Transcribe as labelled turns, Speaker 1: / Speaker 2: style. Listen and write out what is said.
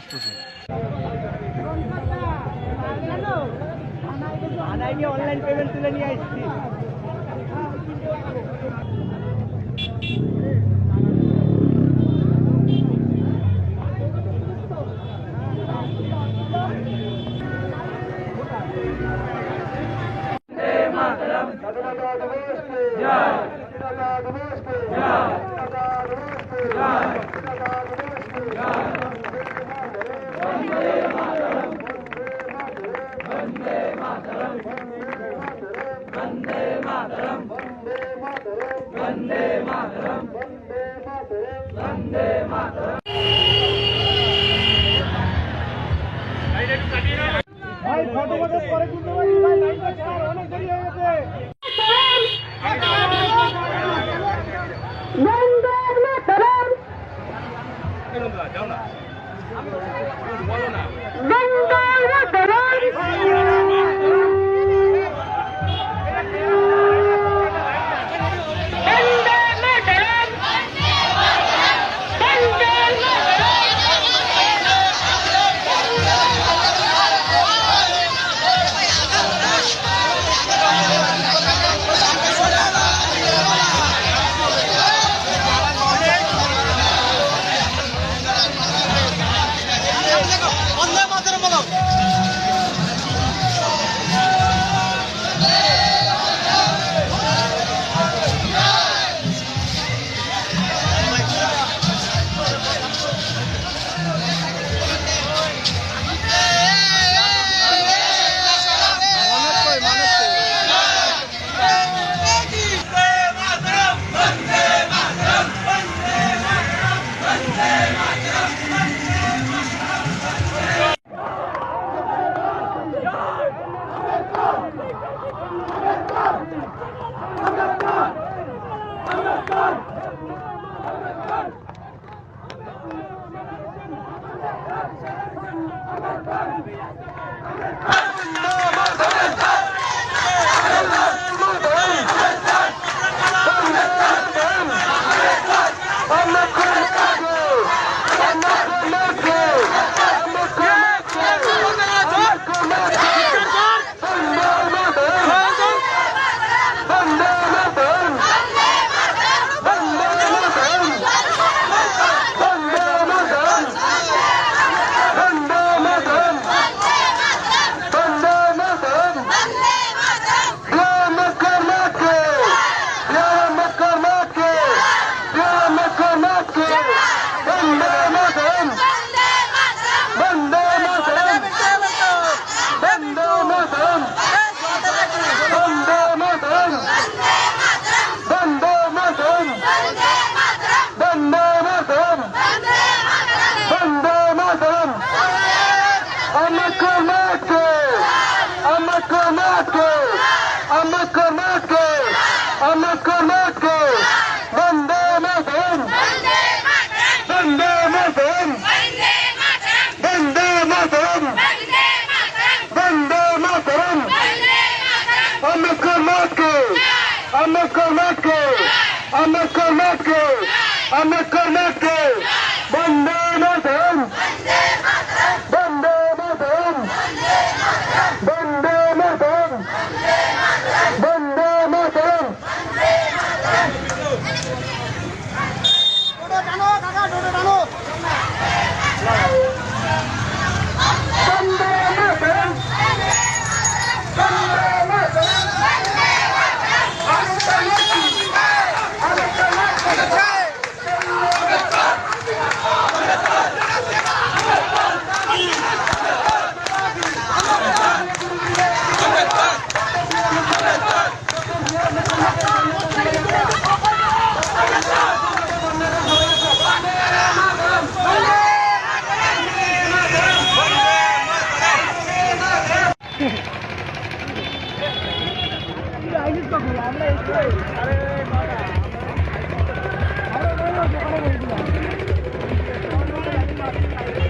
Speaker 1: আসতেছে।
Speaker 2: Online payment তুলে নিয়ে আসছি। ভাই ফটো ফটো পরে পারি ভাই লাইনটা ছাড় অনেক দেরি হয়ে গেছে
Speaker 3: বন্দে আমার అంబేద్కర్
Speaker 2: నాట్కు అంబేద్కర్ నాట్కు అంబేద్కర్ నాట్కు వందే మాతరం Thank you.